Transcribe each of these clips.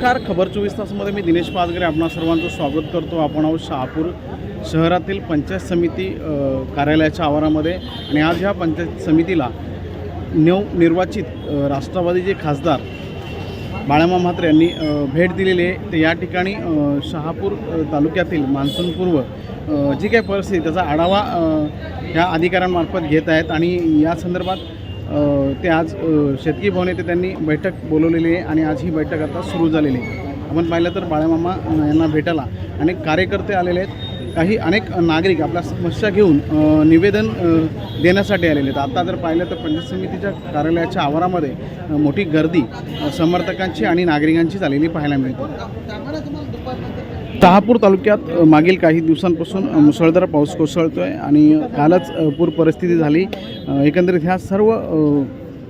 नमस्कार खबर चोवीस तासमध्ये मी दिनेश पाचगरे आपणा सर्वांचं स्वागत करतो. आपण आहोत शहापूर शहरातील पंचायत समिती कार्यालयाच्या आवारामध्ये. आणि आज ह्या पंचायत समितीला नवनिर्वाचित राष्ट्रवादीचे खासदार बाळामा म्हात्रे यांनी भेट दिलेली आहे. ते या ठिकाणी शहापूर तालुक्यातील मान्सूनपूर्व जी काही परिस्थिती त्याचा आढावा ह्या अधिकाऱ्यांमार्फत घेत आहेत. आणि या संदर्भात ते आज शेतकी भवन येथे त्यांनी बैठक बोलवलेली आहे आणि आज ही बैठक आता सुरू झालेली आहे. आपण पाहिलं तर बाळामामा यांना भेटायला अनेक कार्यकर्ते आलेले आहेत. काही अनेक नागरिक आपल्या समस्या घेऊन निवेदन देण्यासाठी आलेले आहेत. आता जर पाहिलं तर पंचायत समितीच्या कार्यालयाच्या आवारामध्ये मोठी गर्दी समर्थकांची आणि नागरिकांची झालेली पाहायला मिळते. शहापूर तालुक्यात मागील काही दिवसांपासून मुसळधार पाऊस कोसळतो आहे आणि कालच पूर परिस्थिती झाली. एकंदरीत ह्या सर्व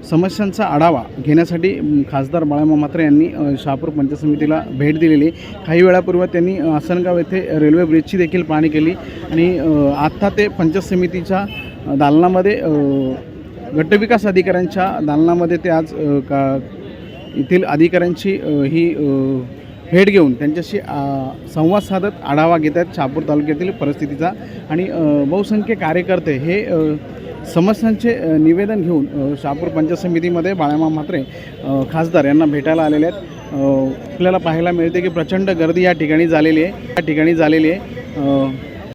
समस्यांचा आढावा घेण्यासाठी खासदार बाळामा म्हात्रे यांनी शहापूर पंचायत समितीला भेट दिलेली. काही वेळापूर्वी त्यांनी आसनगाव येथे रेल्वे ब्रिजची देखील पाहणी केली आणि आत्ता ते पंचायत समितीच्या दालनामध्ये गटविकास अधिकाऱ्यांच्या दालनामध्ये ते आज का येथील अधिकाऱ्यांची ही भेट घेऊन त्यांच्याशी संवाद साधत आढावा घेत आहेत शहापूर तालुक्यातील परिस्थितीचा. आणि बहुसंख्य कार्यकर्ते हे समस्यांचे निवेदन घेऊन शहापूर पंचायत समितीमध्ये बाळामा म्हात्रे खासदार यांना भेटायला आलेले आहेत. आपल्याला पाहायला मिळते की प्रचंड गर्दी या ठिकाणी झालेली आहे. या ठिकाणी झालेली आहे.